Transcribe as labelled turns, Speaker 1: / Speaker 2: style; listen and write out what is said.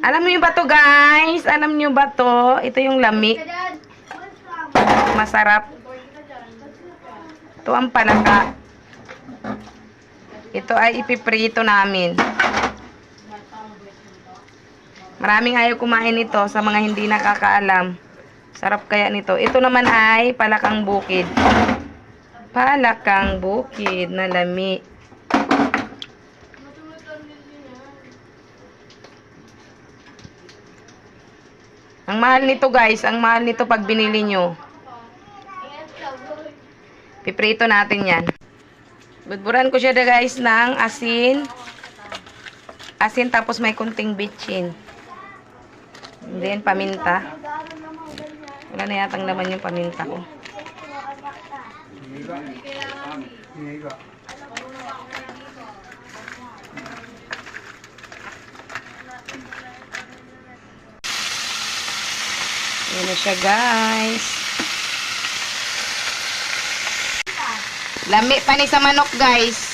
Speaker 1: Alam niyo ba to guys? Alam niyo ba to? Ito yung lami. Masarap. Ito ang palaka. Ito ay ipiprito namin. Maraming ayaw kumain nito sa mga hindi nakakaalam. Sarap kaya nito. Ito naman ay palakang bukid. Palakang bukid na lami. Ang mahal nito guys, ang mahal nito pag binili nyo. Piprito natin yan. Budburan ko siya da guys ng asin. Asin tapos may kunting bitchin. And then paminta. Wala na yatang laman yung paminta ko. Ayan na siya guys. Lami pa ni sa manok guys.